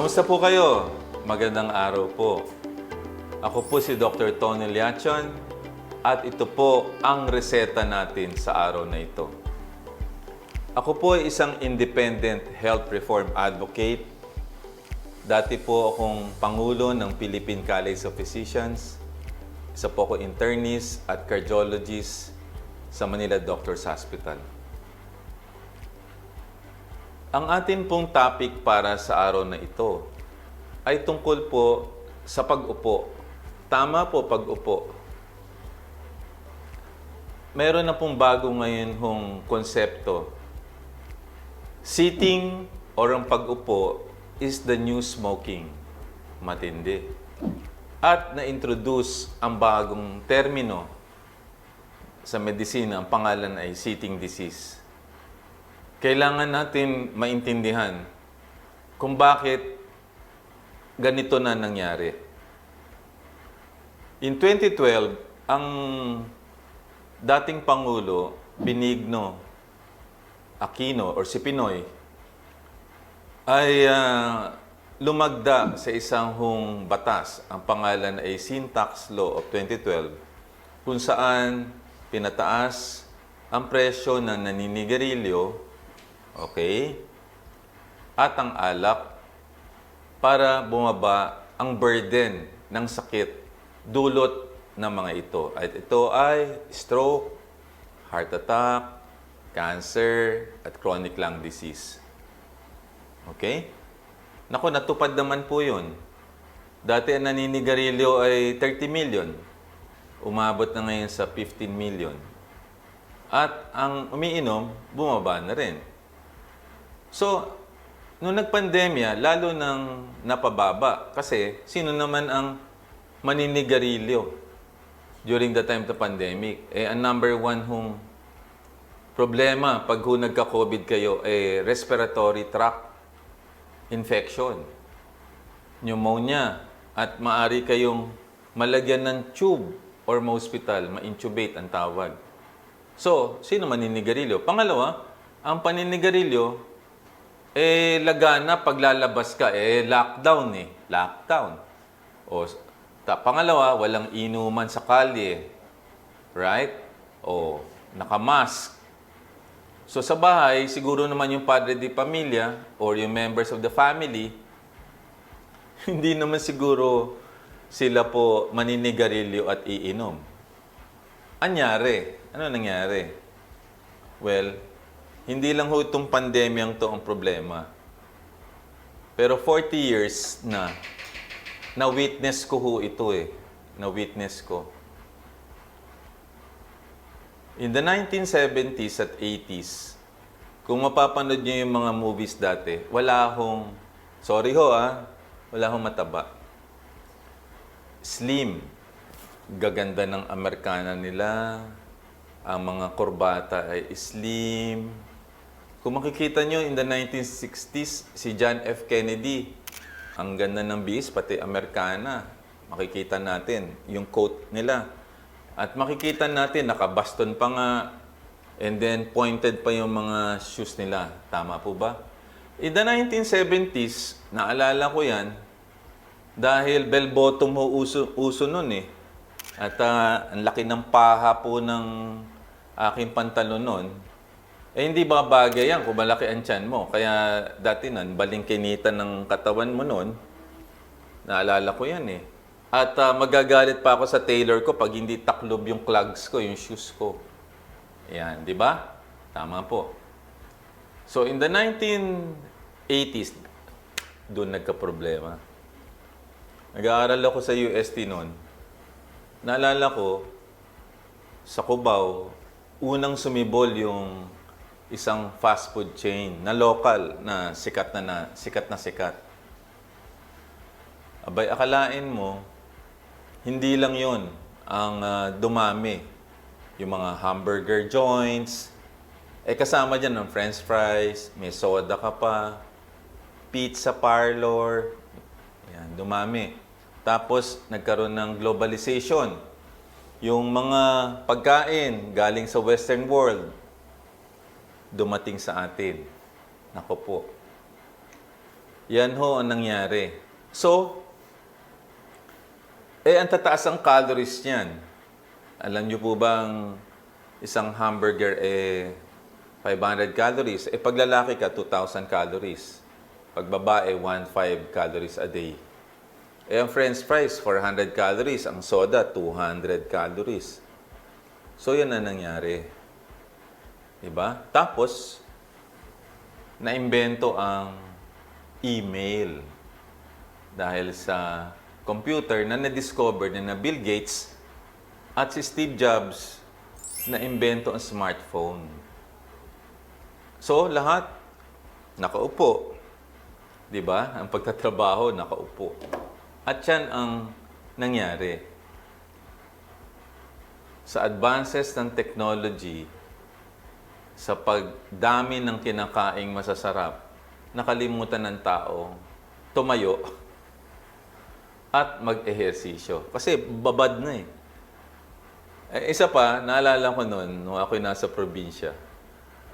Kamusta po kayo? Magandang araw po. Ako po si Dr. Tony Liachon at ito po ang reseta natin sa araw na ito. Ako po ay isang independent health reform advocate. Dati po akong Pangulo ng Philippine College of Physicians. Isa po ako internist at cardiologist sa Manila Doctors Hospital. Ang atin pong topic para sa araw na ito ay tungkol po sa pag-upo. Tama po pag-upo. Meron na pong bago ngayon hong konsepto. Sitting or ang pag-upo is the new smoking. Matindi. At na-introduce ang bagong termino sa medisina. Ang pangalan ay sitting disease kailangan natin maintindihan kung bakit ganito na nangyari. In 2012, ang dating Pangulo, Benigno Aquino or si Pinoy, ay ah, lumagda sa isang hong batas. Ang pangalan ay Sin Tax Law of 2012, kung saan pinataas ang presyo ng naninigarilyo Okay? At ang alak para bumaba ang burden ng sakit dulot ng mga ito. At ito ay stroke, heart attack, cancer, at chronic lung disease. Okay? Naku, natupad naman po yun. Dati ang naninigarilyo ay 30 million. Umabot na ngayon sa 15 million. At ang umiinom, bumaba na rin. So, nung nagpandemya, lalo nang napababa. Kasi, sino naman ang maninigarilyo during the time of the pandemic? Eh, ang number one hong problema pag ho nagka-COVID kayo, eh, respiratory tract infection, pneumonia, at maari kayong malagyan ng tube or ma-hospital, ma-intubate ang tawag. So, sino maninigarilyo? Pangalawa, ang paninigarilyo, eh, lagana, paglalabas ka, eh, lockdown eh. Lockdown. O, ta, pangalawa, walang inuman sa kalye. Right? O, nakamask. So, sa bahay, siguro naman yung padre di pamilya or yung members of the family, hindi naman siguro sila po maninigarilyo at iinom. Anyari? Ano nangyari? Well, hindi lang ho itong pandemyang to ang problema. Pero 40 years na, na-witness ko ho ito eh. Na-witness ko. In the 1970s at 80s, kung mapapanood niyo yung mga movies dati, wala akong, sorry ho ah, wala akong mataba. Slim. Gaganda ng Amerikana nila. Ang mga kurbata ay slim. Kung makikita nyo, in the 1960s, si John F. Kennedy, ang ganda ng bihis, pati Amerikana. Makikita natin yung coat nila. At makikita natin, nakabaston pa nga, and then pointed pa yung mga shoes nila. Tama po ba? In the 1970s, naalala ko yan, dahil bell bottom ho uso, uso nun eh. At ah, ang laki ng paha po ng aking pantalon nun. Eh hindi ba bagay yan kung malaki ang tiyan mo. Kaya dati nun, balingkinitan ng katawan mo nun, naalala ko yan eh. At ah, magagalit pa ako sa tailor ko pag hindi taklob yung clogs ko, yung shoes ko. Yan, di ba? Tama po. So in the 1980s, doon nagka-problema. Nag-aaral ako sa UST noon. Naalala ko, sa Cubao, unang sumibol yung isang fast food chain na local na sikat na, na sikat na sikat. Abay, akalain mo, hindi lang yon ang ah, dumami. Yung mga hamburger joints, eh kasama dyan ng french fries, may soda ka pa, pizza parlor, yan, dumami. Tapos, nagkaroon ng globalization. Yung mga pagkain galing sa Western world, dumating sa atin. Nako po. Yan ho ang nangyari. So, eh, ang tataas ang calories niyan. Alam niyo po bang isang hamburger eh 500 calories? Eh, pag lalaki ka, 2,000 calories. Pag babae, 1,500 calories a day. Eh, ang french fries, 400 calories. Ang soda, 200 calories. So, yan ang nangyari. Diba? Tapos, naimbento ang email dahil sa computer na na-discover na na Bill Gates at si Steve Jobs na imbento ang smartphone. So, lahat nakaupo. 'Di ba? Ang pagtatrabaho nakaupo. At 'yan ang nangyari. Sa advances ng technology, sa pagdami ng kinakaing masasarap, nakalimutan ng tao tumayo at mag-ehersisyo. Kasi babad na eh. eh isa pa, naalala ko noon, nung ako'y nasa probinsya,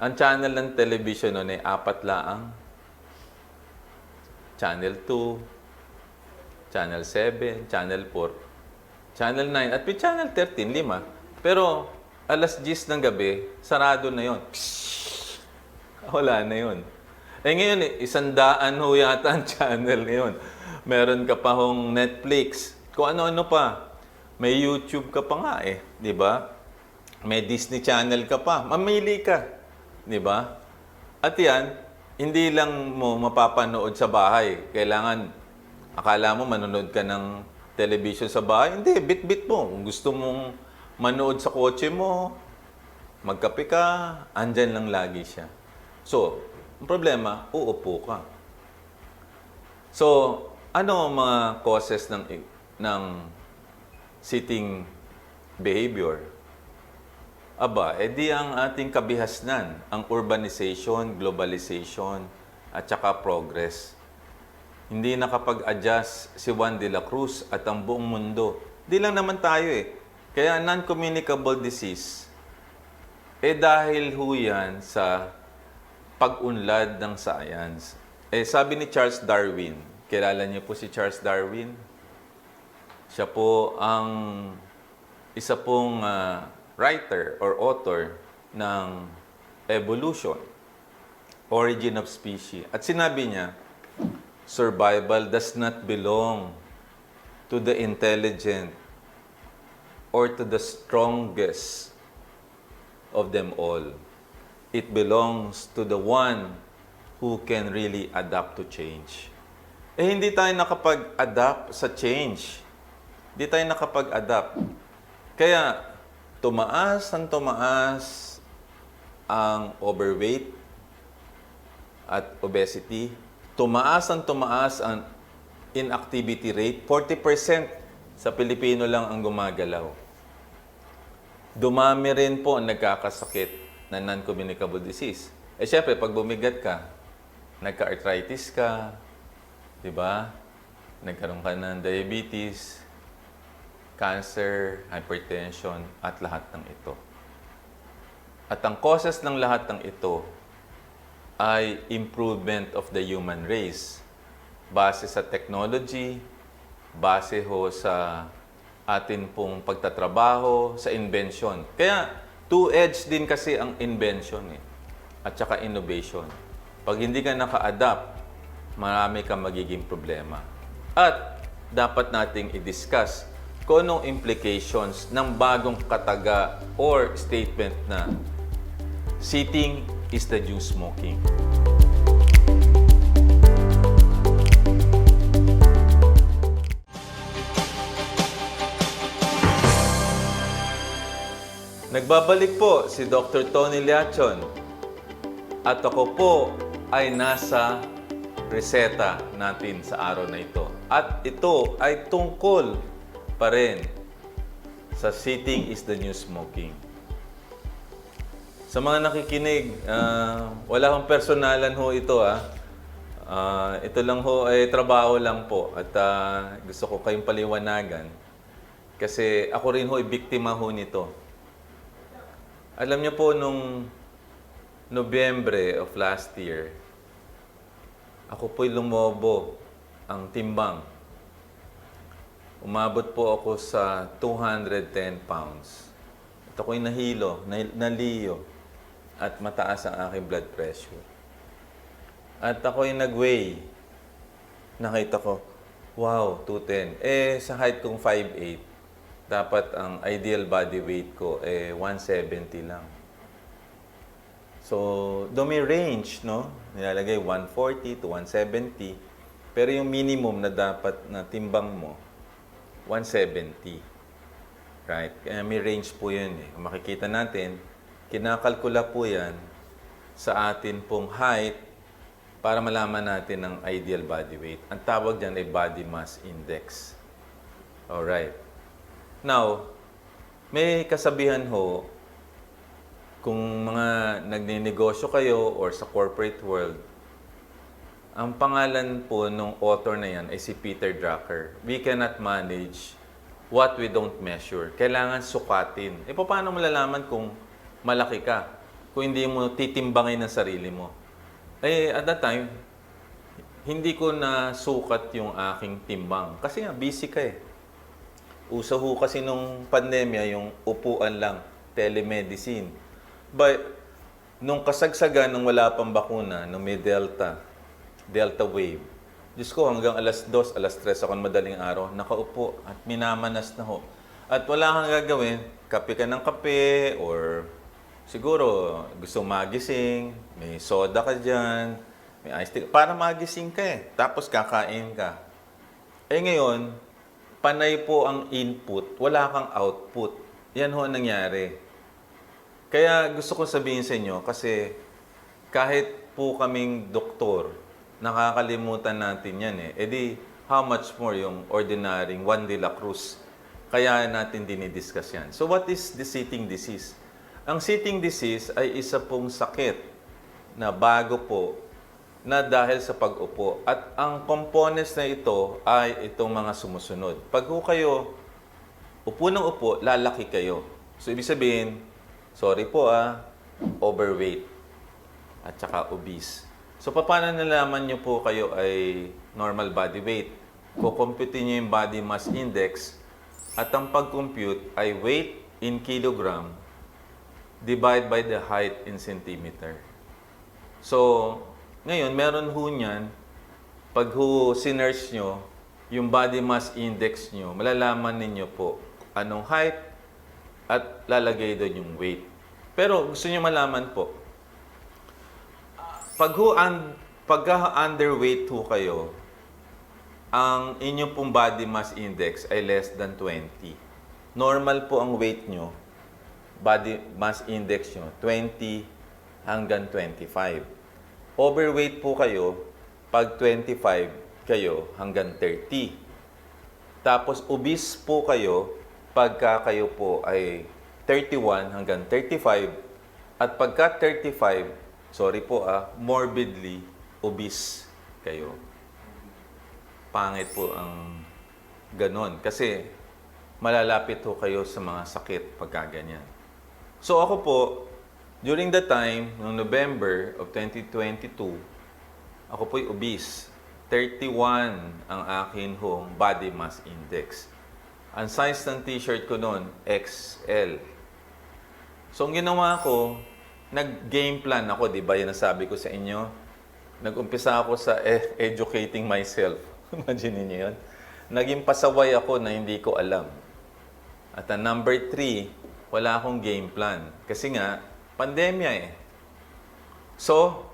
ang channel ng television noon ay apat laang. Channel 2, Channel 7, Channel 4, Channel 9, at may Channel 13, lima. Pero alas 10 ng gabi, sarado na yon. Wala na yun. Eh ngayon, eh, isang daan ho yata ang channel ngayon. Meron ka pa hong Netflix. Kung ano-ano pa. May YouTube ka pa nga eh. Di ba? May Disney Channel ka pa. Mamili ka. Di ba? At yan, hindi lang mo mapapanood sa bahay. Kailangan, akala mo manonood ka ng television sa bahay. Hindi, bit-bit mo. Kung gusto mong manood sa kotse mo, magkape ka, andyan lang lagi siya. So, ang problema, uupo ka. So, ano ang mga causes ng, ng sitting behavior? Aba, edi ang ating kabihasnan, ang urbanization, globalization, at saka progress. Hindi nakapag-adjust si Juan de la Cruz at ang buong mundo. Di lang naman tayo eh. Kaya non-communicable disease, eh dahil ho yan sa pag-unlad ng science. Eh sabi ni Charles Darwin, kilala niyo po si Charles Darwin? Siya po ang isa pong ah, writer or author ng Evolution, Origin of Species. At sinabi niya, survival does not belong to the intelligent or to the strongest of them all. It belongs to the one who can really adapt to change. Eh, hindi tayo nakapag-adapt sa change. Hindi tayo nakapag-adapt. Kaya, tumaas ang tumaas ang overweight at obesity. Tumaas ang tumaas ang inactivity rate. 40% sa Pilipino lang ang gumagalaw. Dumami rin po ang nagkakasakit na non-communicable disease. Eh syempre, pag bumigat ka, nagka-arthritis ka, di ba? Nagkaroon ka ng diabetes, cancer, hypertension, at lahat ng ito. At ang causes ng lahat ng ito ay improvement of the human race base sa technology, base ho sa atin pong pagtatrabaho, sa invention. Kaya, two-edged din kasi ang invention eh, at saka innovation. Pag hindi ka naka-adapt, marami kang magiging problema. At dapat nating i-discuss kung anong implications ng bagong kataga or statement na sitting is the new smoking. Nagbabalik po si Dr. Tony Liachon at ako po ay nasa reseta natin sa araw na ito. At ito ay tungkol pa rin sa sitting is the new smoking. Sa mga nakikinig, ah, wala akong personalan ho ito ah. Ah, ito lang ho ay trabaho lang po at ah, gusto ko kayong paliwanagan kasi ako rin ho ay biktima ho nito. Alam niyo po, nung Nobyembre of last year, ako po'y lumobo ang timbang. Umabot po ako sa 210 pounds. At ako'y nahilo, na- naliyo, at mataas ang aking blood pressure. At ako'y nag-weigh. Nakita ko, wow, 210. Eh, sa height kong 5'8", dapat ang ideal body weight ko eh 170 lang. So, do may range, no? Nilalagay 140 to 170. Pero yung minimum na dapat na timbang mo, 170. Right? Kaya may range po yun eh. Kung makikita natin, kinakalkula po yan sa atin pong height para malaman natin ang ideal body weight. Ang tawag dyan ay body mass index. Alright. Now, may kasabihan ho, kung mga nagninegosyo kayo or sa corporate world, ang pangalan po nung author na yan ay si Peter Drucker. We cannot manage what we don't measure. Kailangan sukatin. E paano mo lalaman kung malaki ka? Kung hindi mo titimbangin ang sarili mo. Eh, at that time, hindi ko na sukat yung aking timbang. Kasi nga, busy ka eh. Uso ho kasi nung pandemya, yung upuan lang, telemedicine. But, nung kasagsagan nung wala pang bakuna, nung may Delta, Delta wave, Diyos ko, hanggang alas 2, alas 3 ako ng madaling araw, nakaupo at minamanas na ho. At wala kang gagawin, kape ka ng kape, or siguro gusto magising, may soda ka dyan, may ice tea, para magising ka eh. Tapos kakain ka. Eh ngayon, panay po ang input, wala kang output. Yan ho ang nangyari. Kaya gusto ko sabihin sa inyo, kasi kahit po kaming doktor, nakakalimutan natin yan eh. E di, how much more yung ordinary Juan de la Cruz? Kaya natin dinidiscuss yan. So what is the sitting disease? Ang sitting disease ay isa pong sakit na bago po na dahil sa pag-upo. At ang components na ito ay itong mga sumusunod. Pag ho kayo upo ng upo, lalaki kayo. So, ibig sabihin, sorry po ah, overweight at saka obese. So, paano nalaman nyo po kayo ay normal body weight? Kukumpute nyo yung body mass index at ang pag-compute ay weight in kilogram divide by the height in centimeter. So, ngayon, meron ho niyan, pag ho sinerge nyo, yung body mass index nyo, malalaman ninyo po anong height at lalagay doon yung weight. Pero gusto nyo malaman po, pag ho un, pagka underweight ho kayo, ang inyong pong body mass index ay less than 20. Normal po ang weight nyo, body mass index nyo, 20 hanggang 25. Overweight po kayo, pag 25 kayo hanggang 30. Tapos obese po kayo, pagka kayo po ay 31 hanggang 35. At pagka 35, sorry po ah, morbidly obese kayo. Pangit po ang ganon. Kasi malalapit ho kayo sa mga sakit pagka ganyan. So ako po, during the time, noong November of 2022, ako po'y obese. 31 ang akin hong body mass index. Ang size ng t-shirt ko noon, XL. So ang ginawa ko, nag-game plan ako, di ba? Yan ang sabi ko sa inyo. Nag-umpisa ako sa e- educating myself. Imagine niyo yun. Naging pasaway ako na hindi ko alam. At ang number three, wala akong game plan. Kasi nga, pandemya eh. So,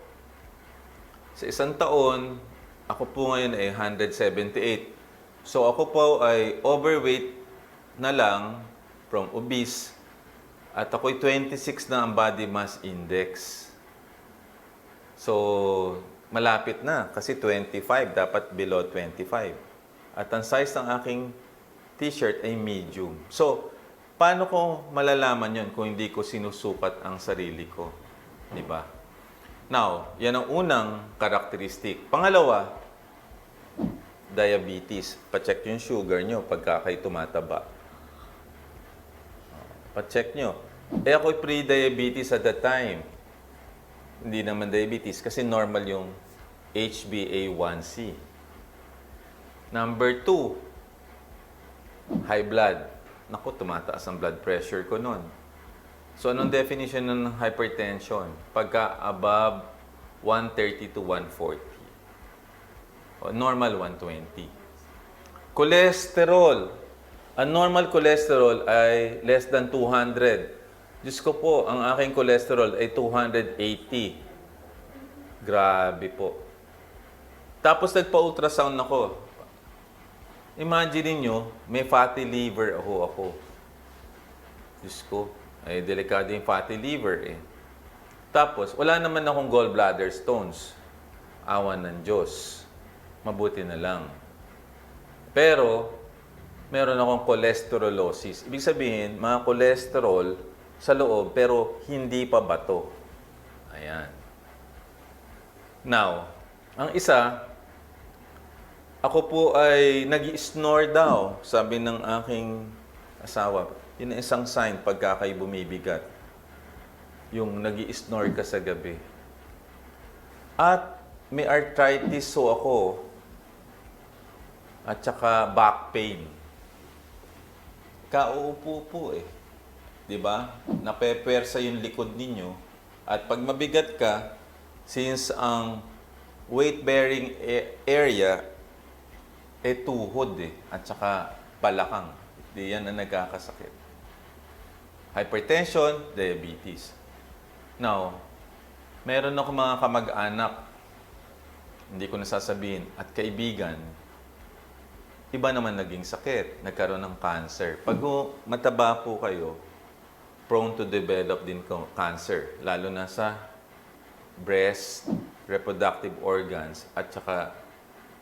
sa isang taon, ako po ngayon ay 178. So ako po ay overweight na lang from obese at ako'y 26 na ang body mass index. So, malapit na kasi 25, dapat below 25. At ang size ng aking t-shirt ay medium. So, paano ko malalaman yon kung hindi ko sinusukat ang sarili ko? Di ba? Now, yan ang unang karakteristik. Pangalawa, diabetes. Pacheck yung sugar nyo pagka kayo tumataba. Pacheck nyo. Eh ako'y pre-diabetes at that time. Hindi naman diabetes kasi normal yung HbA1c. Number two, high blood. Naku, tumataas ang blood pressure ko nun. So, anong definition ng hypertension? Pagka above 130 to 140. O, normal 120. Cholesterol. Ang normal cholesterol ay less than 200. Diyos ko po, ang aking cholesterol ay 280. Grabe po. Tapos nagpa-ultrasound ako. Imagine niyo, may fatty liver ako ako. Diyos ko, ay delikado yung fatty liver eh. Tapos, wala naman akong gallbladder stones. Awan ng Diyos. Mabuti na lang. Pero, meron akong cholesterolosis. Ibig sabihin, mga cholesterol sa loob, pero hindi pa bato. Ayan. Now, ang isa, ako po ay nag snore daw, sabi ng aking asawa. Yun ang isang sign pagka kayo bumibigat. Yung nag snore ka sa gabi. At may arthritis so ako. At saka back pain. Kauupo po eh. 'Di ba? Napepersa yung likod ninyo. At pag mabigat ka, since ang weight-bearing a- area eh tuhod eh, at saka balakang. Di yan ang nagkakasakit. Hypertension, diabetes. Now, meron ako mga kamag-anak, hindi ko nasasabihin, at kaibigan, iba naman naging sakit, nagkaroon ng cancer. Pag mataba po kayo, prone to develop din cancer, lalo na sa breast, reproductive organs, at saka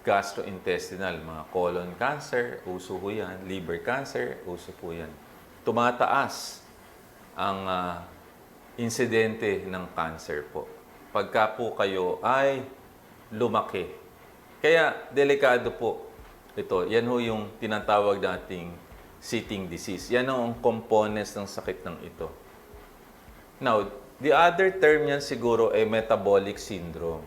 gastrointestinal, mga colon cancer, uso po yan, liver cancer, uso po yan. Tumataas ang ah, insidente ng cancer po. Pagka po kayo ay lumaki. Kaya delikado po ito. Yan ho yung tinatawag nating sitting disease. Yan ang components ng sakit ng ito. Now, the other term yan siguro ay metabolic syndrome.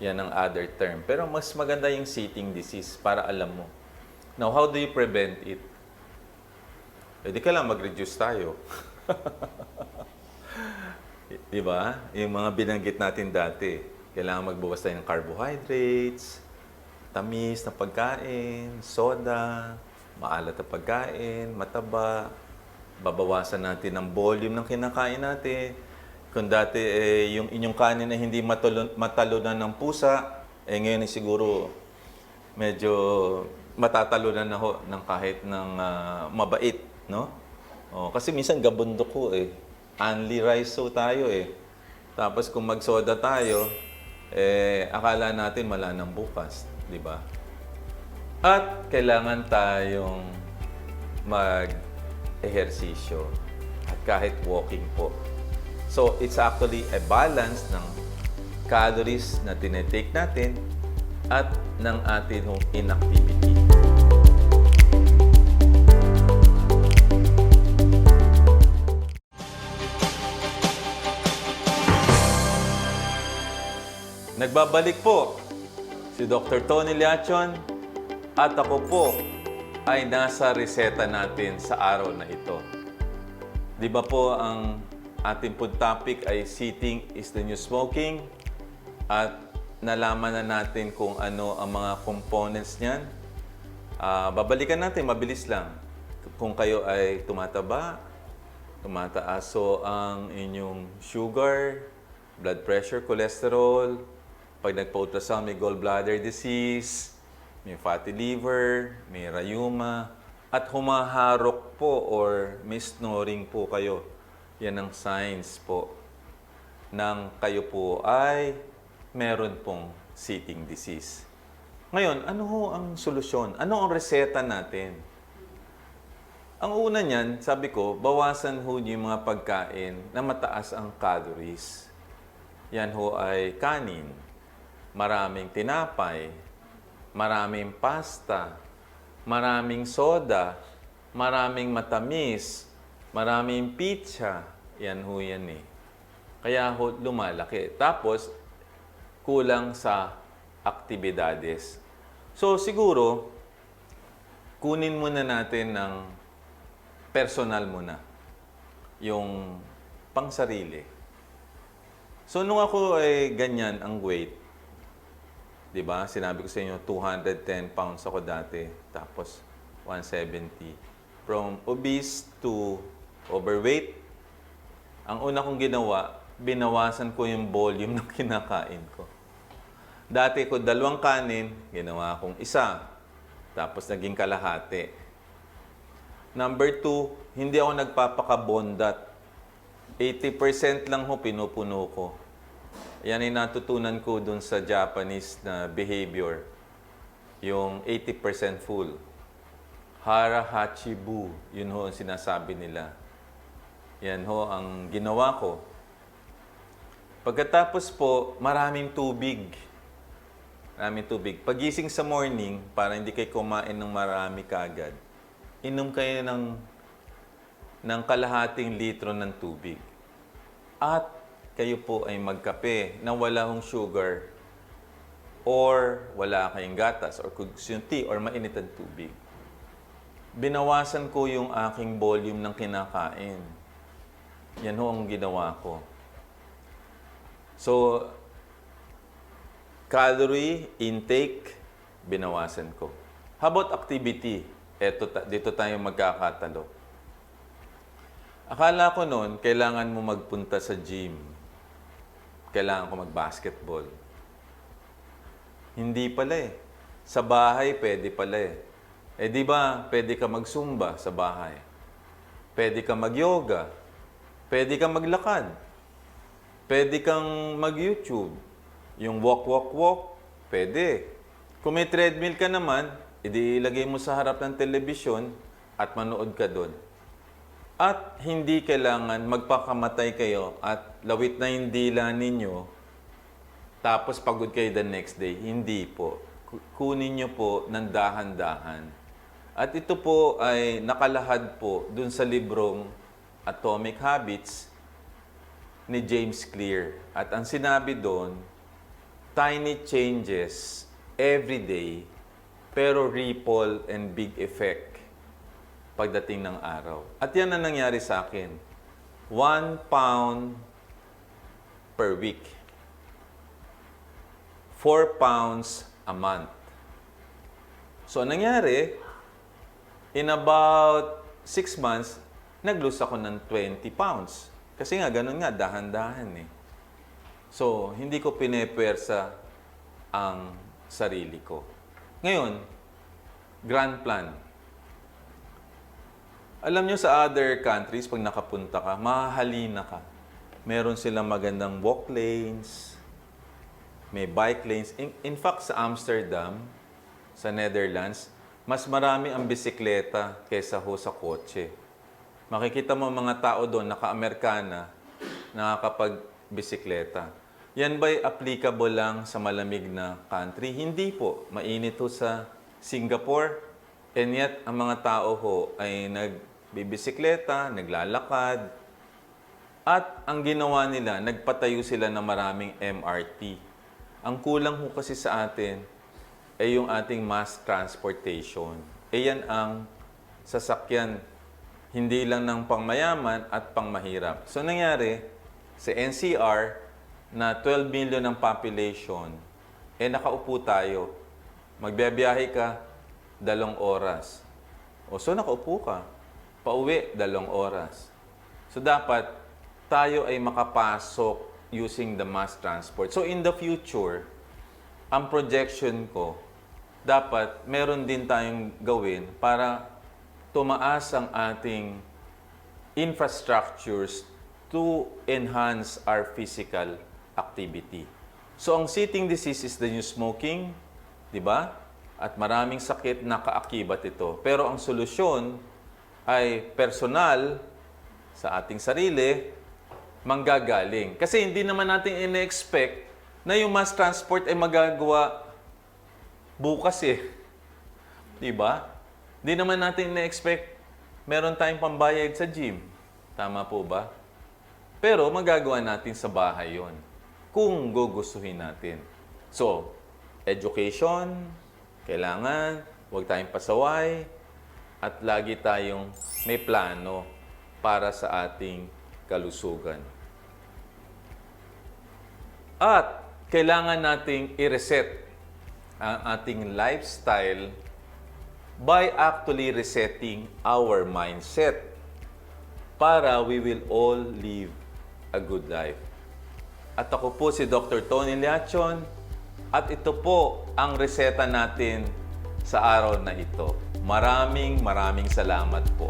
Yan ang other term. Pero mas maganda yung sitting disease para alam mo. Now, how do you prevent it? Eh, di ka lang mag-reduce tayo. Di ba? Yung mga binanggit natin dati. Kailangan magbawas tayo ng carbohydrates, tamis na pagkain, soda, maalat na pagkain, mataba. Babawasan natin ang volume ng kinakain natin. Kung dati eh, yung inyong kanin na hindi matalo, matalunan ng pusa, eh ngayon eh, siguro medyo matatalunan na ho ng kahit ng ah, mabait, no? Oh, kasi minsan gabundok ko eh. Only rice tayo eh. Tapos kung magsoda tayo, eh akala natin wala nang bukas, di ba? At kailangan tayong mag-ehersisyo at kahit walking po. So, it's actually a balance ng calories na tinetake natin at ng ating inactivity. Nagbabalik po si Dr. Tony Liachon at ako po ay nasa reseta natin sa araw na ito. Di ba po ang ating food topic ay sitting is the new smoking at nalaman na natin kung ano ang mga components niyan. Ah, babalikan natin, mabilis lang. Kung kayo ay tumataba, tumataas so ang inyong sugar, blood pressure, cholesterol, pag nagpa-ultrasound may gallbladder disease, may fatty liver, may rheuma, at humaharok po or may snoring po kayo. Yan ang signs po ng kayo po ay meron pong sitting disease. Ngayon, ano ho ang solusyon? Ano ang reseta natin? Ang una niyan, sabi ko, bawasan ho niyo yung mga pagkain na mataas ang calories. Yan ho ay kanin, maraming tinapay, maraming pasta, maraming soda, maraming matamis, maraming pizza. Yan ho yan eh. Kaya ho lumalaki. Tapos, kulang sa aktibidades. So siguro, kunin muna natin ng personal muna. Yung pangsarili. So nung ako ay ganyan ang weight, 'di ba? Sinabi ko sa inyo 210 pounds ako dati, tapos 170. From obese to overweight, ang una kong ginawa, binawasan ko yung volume ng kinakain ko. Dati ko dalawang kanin, ginawa kong isa. Tapos naging kalahati. Number two, hindi ako nagpapakabondat. 80% lang ho pinupuno ko. Yan ay natutunan ko dun sa Japanese na behavior. Yung 80% full. Hara Hachibu, yun ho ang sinasabi nila. Yan ho ang ginawa ko. Pagkatapos po, maraming tubig. Maraming tubig. Pagising sa morning, para hindi kayo kumain ng marami kagad, inom kayo ng, ng kalahating litro ng tubig. At kayo po ay magkape na wala hong sugar or wala kayong gatas or yung tea or mainit ang tubig. Binawasan ko yung aking volume ng kinakain. Yan ho ang ginawa ko. So, calorie intake, binawasan ko. How about activity? Eto, dito tayo magkakatalo. Akala ko noon, kailangan mo magpunta sa gym. Kailangan ko mag-basketball. Hindi pala eh. Sa bahay, pwede pala eh. Eh di ba, pwede ka mag-zumba sa bahay. Pwede ka mag-yoga. Pwede ka maglakad. Pwede kang mag-YouTube. Yung walk, walk, walk, pwede. Kung may treadmill ka naman, edi ilagay mo sa harap ng telebisyon at manood ka doon. At hindi kailangan magpakamatay kayo at lawit na yung dila ninyo, tapos pagod kayo the next day. Hindi po. Ku- Kunin nyo po ng dahan-dahan. At ito po ay nakalahad po dun sa librong Atomic Habits ni James Clear. At ang sinabi doon, tiny changes every day, pero ripple and big effect pagdating ng araw. At yan ang nangyari sa akin. One pound per week. Four pounds a month. So, ang nangyari, in about six months, nag-lose ako ng 20 pounds. Kasi nga, ganun nga, dahan-dahan eh. So, hindi ko pinepwersa ang sarili ko. Ngayon, grand plan. Alam nyo sa other countries, pag nakapunta ka, mahahalina ka. Meron silang magandang walk lanes, may bike lanes. In, in fact, sa Amsterdam, sa Netherlands, mas marami ang bisikleta kaysa ho sa kotse. Makikita mo mga tao doon, naka-Amerikana, nakakapag-bisikleta. Yan ba'y applicable lang sa malamig na country? Hindi po. Mainit ho sa Singapore. And yet, ang mga tao ho ay nagbibisikleta, naglalakad. At ang ginawa nila, nagpatayo sila ng maraming MRT. Ang kulang ho kasi sa atin ay yung ating mass transportation. E yan ang sasakyan hindi lang ng pangmayaman at pangmahirap. So nangyari, sa NCR, na 12 million ang population, eh nakaupo tayo. Magbiyabiyahe ka, dalawang oras. O so nakaupo ka, pauwi, dalawang oras. So dapat tayo ay makapasok using the mass transport. So in the future, ang projection ko, dapat meron din tayong gawin para tumaas ang ating infrastructures to enhance our physical activity. So ang sitting disease is the new smoking, di ba? At maraming sakit na kaakibat ito. Pero ang solusyon ay personal sa ating sarili, manggagaling. Kasi hindi naman natin ine-expect na yung mass transport ay magagawa bukas eh. Di ba? Hindi naman natin ine-expect meron tayong pambayad sa gym. Tama po ba? Pero magagawa natin sa bahay yon kung gugustuhin natin. So, education, kailangan huwag tayong pasaway, at lagi tayong may plano para sa ating kalusugan. At kailangan nating i-reset ang ating lifestyle by actually resetting our mindset para we will all live a good life. At ako po si Dr. Tony Liachon at ito po ang reseta natin sa araw na ito. Maraming maraming salamat po.